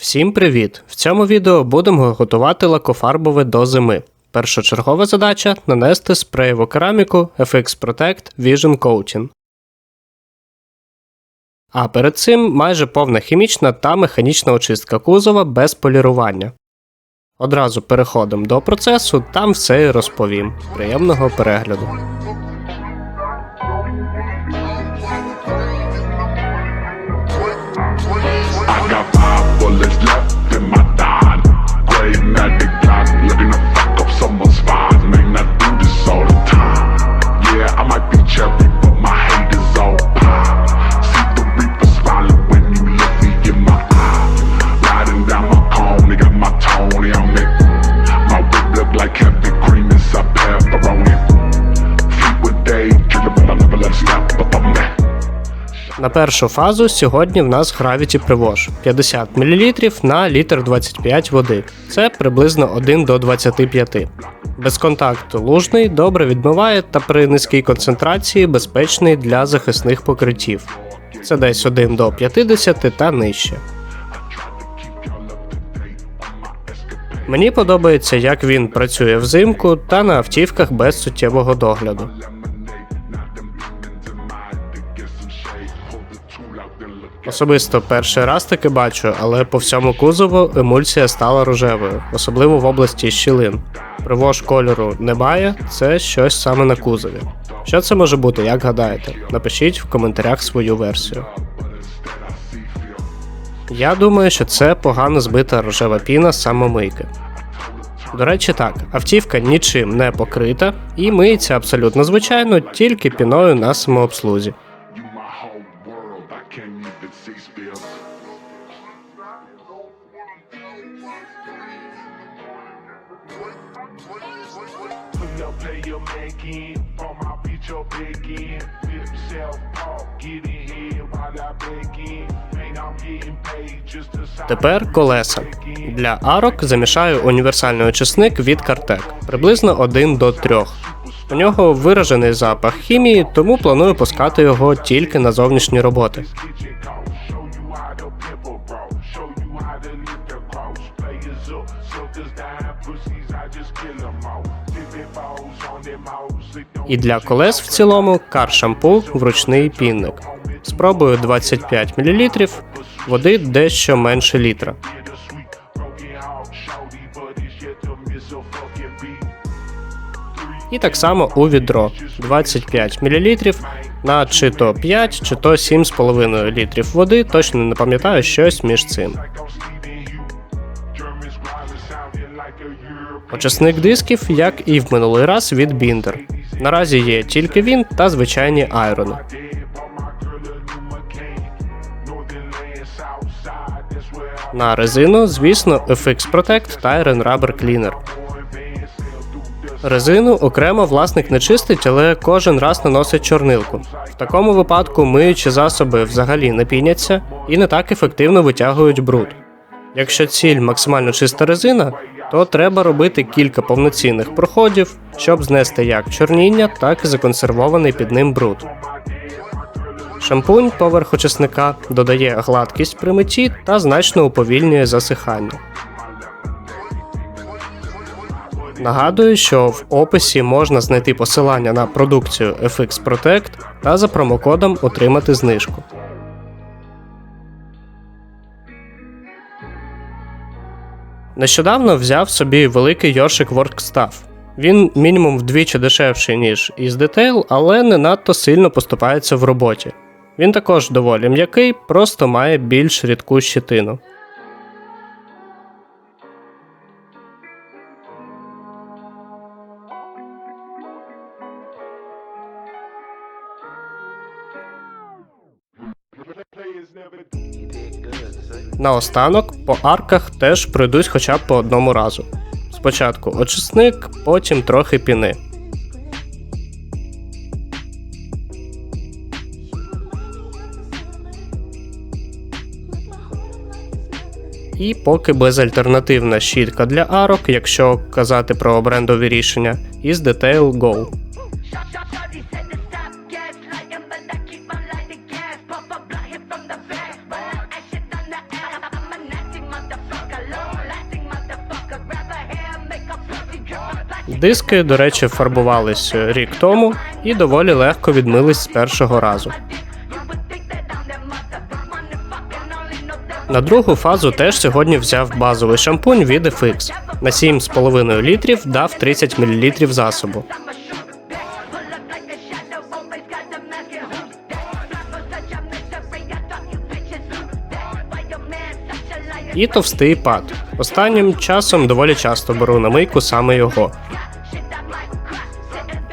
Всім привіт! В цьому відео будемо готувати лакофарбове до зими. Першочергова задача нанести спреєву кераміку FX Protect Vision Coating. А перед цим майже повна хімічна та механічна очистка кузова без полірування. Одразу переходимо до процесу, там все і розповім. Приємного перегляду. let's go. Першу фазу сьогодні в нас Gravity Prewash 50 мл на літр 25 води. Це приблизно 1 до 25. Без контакту лужний добре відмиває та при низькій концентрації безпечний для захисних покриттів. Це десь 1 до 50 та нижче. Мені подобається, як він працює взимку та на автівках без суттєвого догляду. Особисто перший раз таки бачу, але по всьому кузову емульсія стала рожевою, особливо в області щілин. Привож кольору немає, це щось саме на кузові. Що це може бути, як гадаєте? Напишіть в коментарях свою версію. Я думаю, що це погано збита рожева піна з самомийки. До речі, так, автівка нічим не покрита і миється абсолютно звичайно, тільки піною на самообслузі. Big in. Flip self off, get in here while I back in. Man, I'm getting paid just to sign. Тепер колеса. Для арок замішаю універсальний очисник від Картек приблизно 1 до 3. У нього виражений запах хімії, тому планую пускати його тільки на зовнішні роботи. І для колес в цілому кар шампу вручний пінник. Спробую 25 мл, води дещо менше літра. І так само у відро 25 мл на чи то 5, чи то 7,5 літрів води, точно не пам'ятаю щось між цим. Очисник дисків, як і в минулий раз від Binder. Наразі є тільки він та звичайні айрони. На резину, звісно, FX Protect та Iron Rubber Cleaner. Резину окремо власник не чистить, але кожен раз наносить чорнилку. В такому випадку миючі засоби взагалі не піняться і не так ефективно витягують бруд. Якщо ціль максимально чиста резина, то треба робити кілька повноцінних проходів, щоб знести як чорніння, так і законсервований під ним бруд. Шампунь поверх очисника додає гладкість при митті та значно уповільнює засихання. Нагадую, що в описі можна знайти посилання на продукцію FX Protect та за промокодом отримати знижку. Нещодавно взяв собі великий йоршик Workstaff. Він мінімум вдвічі дешевший, ніж із Detail, але не надто сильно поступається в роботі. Він також доволі м'який, просто має більш рідку щитину. Наостанок по арках теж пройдусь хоча б по одному разу. Спочатку очисник, потім трохи піни. І поки безальтернативна щітка для арок, якщо казати про брендові рішення, із Detail Go. Диски, до речі, фарбувались рік тому і доволі легко відмились з першого разу. На другу фазу теж сьогодні взяв базовий шампунь від FX. На 7,5 літрів дав 30 мл засобу. І товстий пад. Останнім часом доволі часто беру на мийку саме його.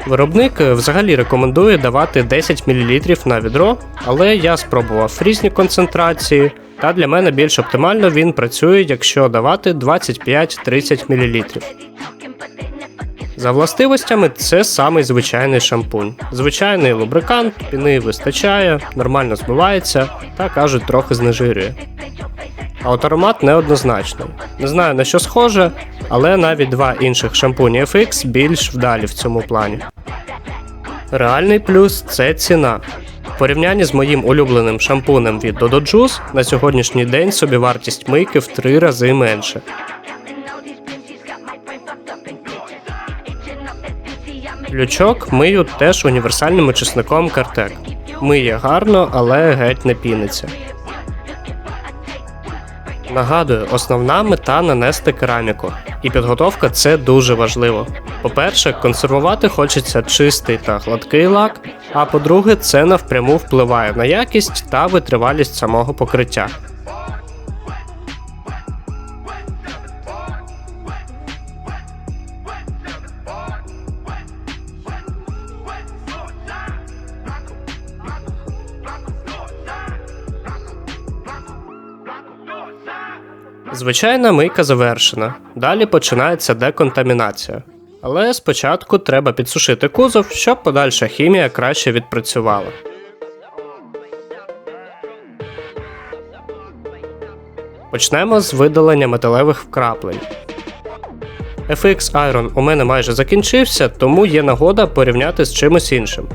Виробник е, взагалі рекомендує давати 10 мл на відро, але я спробував різні концентрації, та для мене більш оптимально він працює, якщо давати 25-30 мл. За властивостями, це самий звичайний шампунь. Звичайний лубрикант, піни вистачає, нормально змивається та кажуть, трохи знежирює. А от аромат неоднозначний. Не знаю на що схоже, але навіть два інших шампуні FX більш вдалі в цьому плані. Реальний плюс це ціна. В порівнянні з моїм улюбленим шампунем від Dodo Juice на сьогоднішній день собівартість мийки в три рази менше. Лючок мию теж універсальним очисником Картек. Миє гарно, але геть не піниться. Нагадую, основна мета нанести кераміку, і підготовка це дуже важливо. По-перше, консервувати хочеться чистий та гладкий лак, а по-друге, це навпряму впливає на якість та витривалість самого покриття. Звичайна мийка завершена. Далі починається деконтамінація. Але спочатку треба підсушити кузов, щоб подальша хімія краще відпрацювала. Почнемо з видалення металевих вкраплень. FX Iron у мене майже закінчився, тому є нагода порівняти з чимось іншим.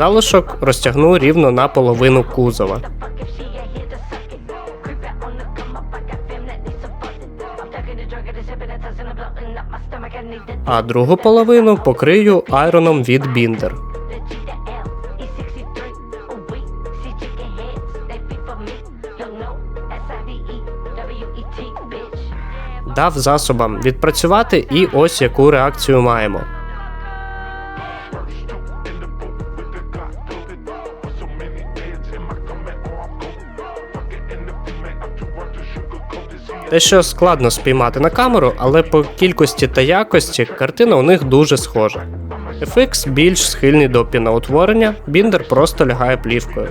Залишок розтягну рівно на половину кузова. А другу половину покрию айроном від Binder. Дав засобам відпрацювати, і ось яку реакцію маємо. Те, що складно спіймати на камеру, але по кількості та якості картина у них дуже схожа. FX більш схильний до піноутворення, біндер просто лягає плівкою.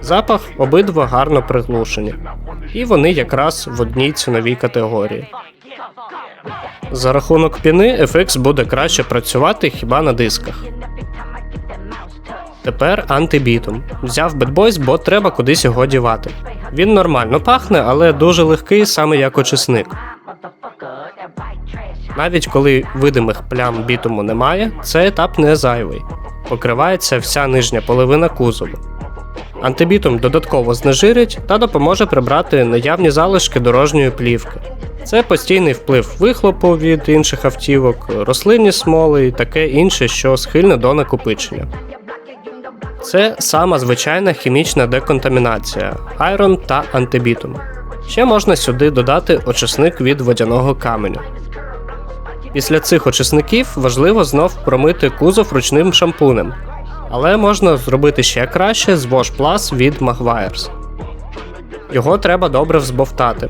Запах обидва гарно приглушені, і вони якраз в одній ціновій категорії. За рахунок піни FX буде краще працювати хіба на дисках. Тепер антибітум. Взяв Bad Boys, бо треба кудись його дівати. Він нормально пахне, але дуже легкий, саме як очисник. Навіть коли видимих плям бітуму немає, цей етап не зайвий. Покривається вся нижня половина кузову. Антибітум додатково знежирить та допоможе прибрати наявні залишки дорожньої плівки. Це постійний вплив вихлопу від інших автівок, рослинні смоли і таке інше, що схильне до накопичення. Це сама звичайна хімічна деконтамінація, айрон та антибітум. Ще можна сюди додати очисник від водяного каменю. Після цих очисників важливо знов промити кузов ручним шампунем, але можна зробити ще краще з Wash Plus від Magwires. Його треба добре взбовтати.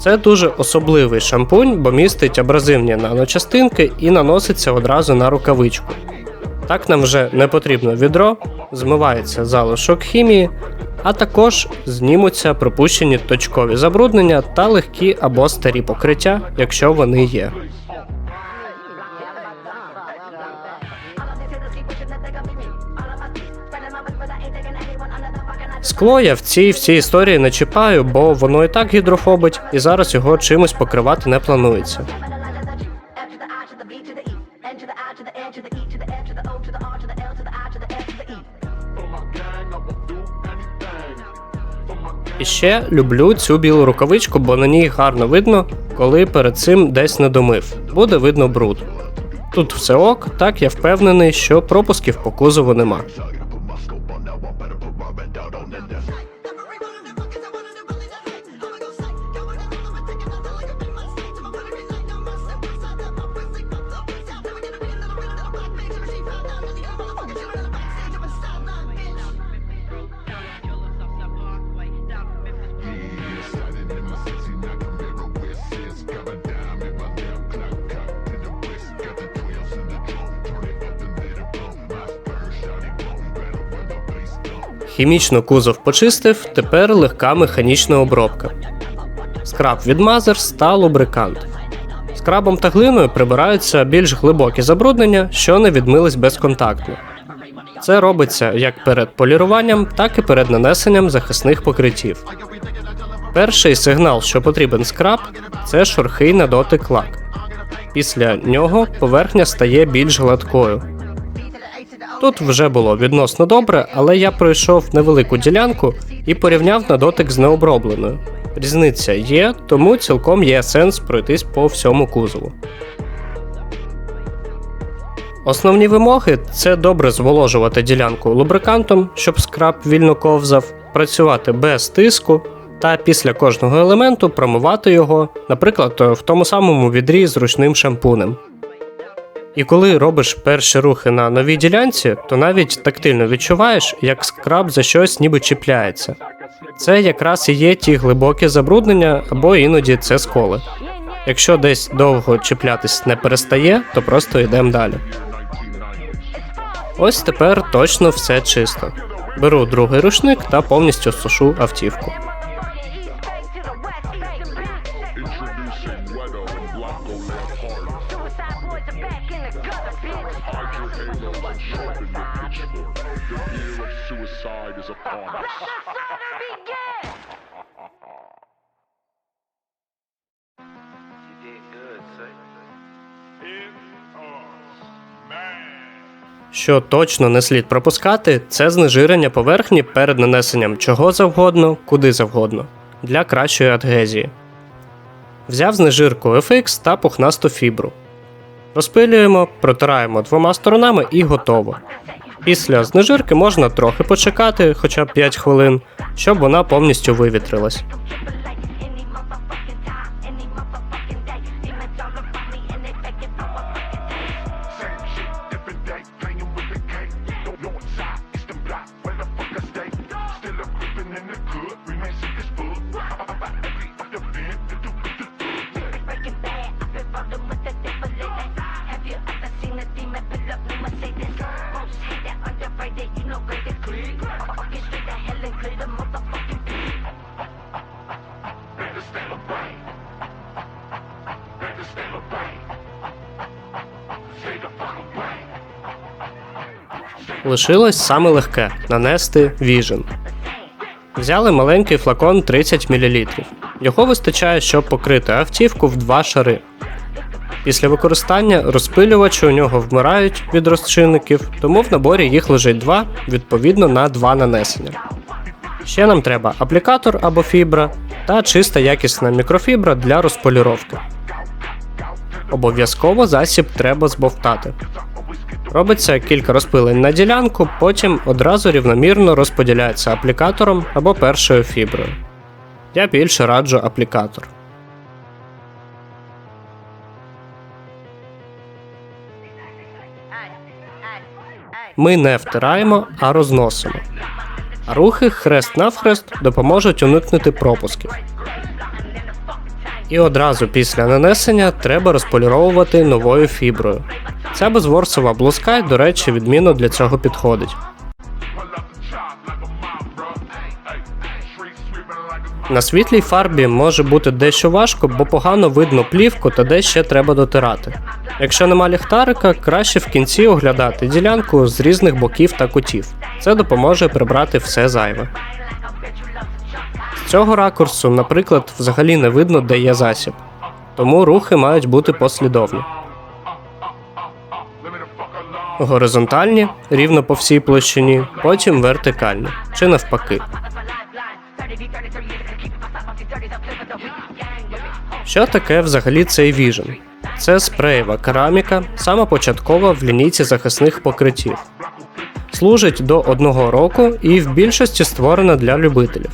Це дуже особливий шампунь, бо містить абразивні наночастинки і наноситься одразу на рукавичку. Так нам вже не потрібно відро, змивається залишок хімії, а також знімуться пропущені точкові забруднення та легкі або старі покриття, якщо вони є. Скло я в цій всій історії не чіпаю, бо воно і так гідрофобить, і зараз його чимось покривати не планується. І ще люблю цю білу рукавичку, бо на ній гарно видно, коли перед цим десь не домив. Буде видно бруд. Тут все ок, так я впевнений, що пропусків по кузову нема. Хімічно кузов почистив, тепер легка механічна обробка. Скраб від Mother's та лубрикант. Скрабом та глиною прибираються більш глибокі забруднення, що не відмились безконтактно. Це робиться як перед поліруванням, так і перед нанесенням захисних покриттів. Перший сигнал, що потрібен скраб, це шорхий на дотик лак. Після нього поверхня стає більш гладкою. Тут вже було відносно добре, але я пройшов невелику ділянку і порівняв на дотик з необробленою. Різниця є, тому цілком є сенс пройтись по всьому кузову. Основні вимоги це добре зволожувати ділянку лубрикантом, щоб скраб вільно ковзав, працювати без тиску та після кожного елементу промивати його, наприклад, в тому самому відрі з ручним шампунем. І коли робиш перші рухи на новій ділянці, то навіть тактильно відчуваєш, як скраб за щось ніби чіпляється. Це якраз і є ті глибокі забруднення або іноді це сколи. Якщо десь довго чіплятись не перестає, то просто йдемо далі. Ось тепер точно все чисто. Беру другий рушник та повністю сушу автівку. Що точно не слід пропускати, це знежирення поверхні перед нанесенням чого завгодно, куди завгодно, для кращої адгезії. Взяв знежирку FX та пухнасту фібру. Розпилюємо, протираємо двома сторонами і готово. Після знежирки можна трохи почекати, хоча б 5 хвилин, щоб вона повністю вивітрилась. Лишилось саме легке нанести Vision. Взяли маленький флакон 30 мл. Його вистачає, щоб покрити автівку в два шари. Після використання розпилювачі у нього вмирають від розчинників, тому в наборі їх лежить два, відповідно на два нанесення. Ще нам треба аплікатор або фібра та чиста якісна мікрофібра для розполіровки. Обов'язково засіб треба збовтати. Робиться кілька розпилень на ділянку, потім одразу рівномірно розподіляється аплікатором або першою фіброю. Я більше раджу аплікатор. Ми не втираємо, а розносимо. Рухи хрест-навхрест допоможуть уникнути пропусків. І одразу після нанесення треба розполіровувати новою фіброю. Ця безворсова блузка, до речі, відмінно для цього підходить. На світлій фарбі може бути дещо важко, бо погано видно плівку та де ще треба дотирати. Якщо нема ліхтарика, краще в кінці оглядати ділянку з різних боків та кутів. Це допоможе прибрати все зайве. З цього ракурсу, наприклад, взагалі не видно, де є засіб. Тому рухи мають бути послідовні. Горизонтальні, рівно по всій площині, потім вертикальні, чи навпаки. Lifeline, 30 feet Що таке взагалі цей Vision? Це спреєва кераміка, сама початкова в лінійці захисних покриттів. Служить до одного року і в більшості створена для любителів.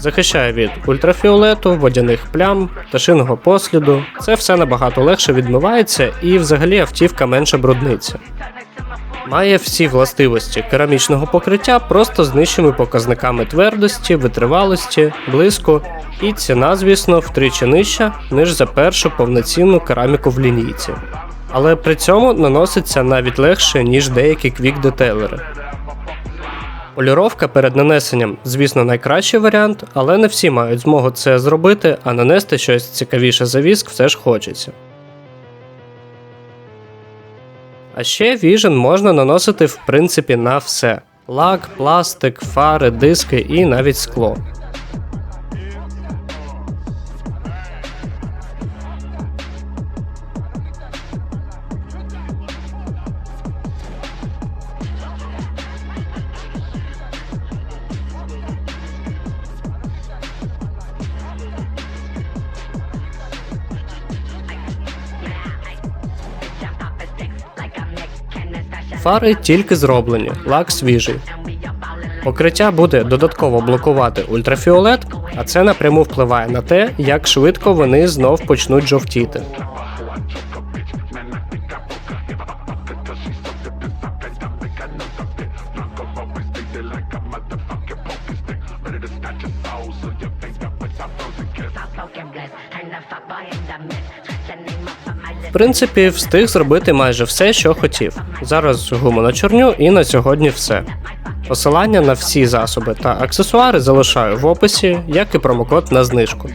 Захищає від ультрафіолету, водяних плям, пташиного посліду. Це все набагато легше відмивається і взагалі автівка менше брудниться. Має всі властивості керамічного покриття просто з нижчими показниками твердості, витривалості, блиску, і ціна, звісно, втричі нижча, ніж за першу повноцінну кераміку в лінійці. Але при цьому наноситься навіть легше, ніж деякі квік-детейлери. Поліровка перед нанесенням, звісно, найкращий варіант, але не всі мають змогу це зробити, а нанести щось цікавіше за віск все ж хочеться. А ще Vision можна наносити в принципі на все: лак, пластик, фари, диски і навіть скло. Фари тільки зроблені, лак свіжий. Покриття буде додатково блокувати ультрафіолет, а це напряму впливає на те, як швидко вони знов почнуть жовтіти. Принципі, встиг зробити майже все, що хотів. Зараз гуму на чорню і на сьогодні все. Посилання на всі засоби та аксесуари залишаю в описі, як і промокод на знижку.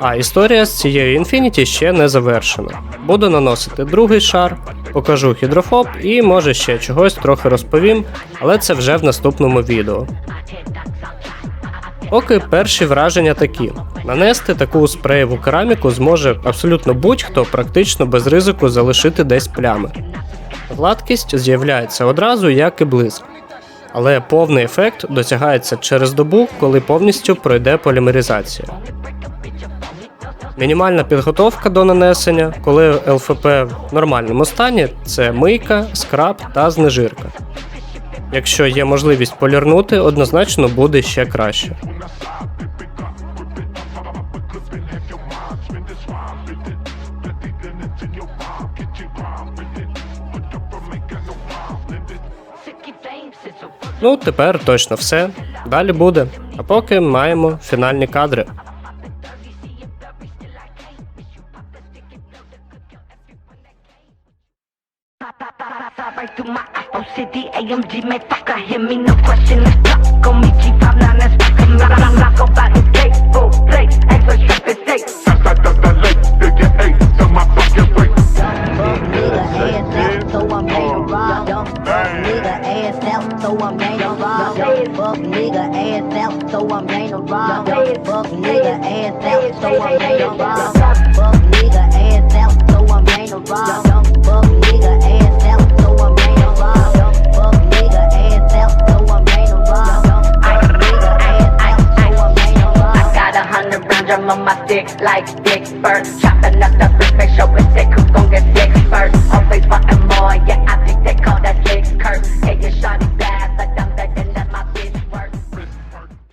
А історія з цією Infinity ще не завершена. Буду наносити другий шар, покажу гідрофоб і може ще чогось трохи розповім, але це вже в наступному відео. Поки перші враження такі: нанести таку спреєву кераміку зможе абсолютно будь-хто практично без ризику залишити десь плями. Гладкість з'являється одразу, як і блиск. Але повний ефект досягається через добу, коли повністю пройде полімеризація. Мінімальна підготовка до нанесення, коли ЛФП в нормальному стані, це мийка, скраб та знежирка. Якщо є можливість полірнути, однозначно буде ще краще. Ну, тепер точно все. Далі буде. А поки маємо фінальні кадри. Right through my City AMG, man, fucker, hear me, no ain't robbed. Dumb fuck nigga ass out, so I'm ain't robbed. Dumb fuck nigga ass out, so I'm ain't robbed. Dumb fuck nigga ass out, so I'm ain't robbed. Dumb fuck nigga ass out, so I'm ain't robbed. Dumb fuck nigga ass out, so I'm ain't robbed. Dumb fuck nigga ass out, so I'm ain't robbed. Dumb fuck nigga ass out, I'm ain't I robbed. got a hundred round drum on my stick like stick paper and more, yeah.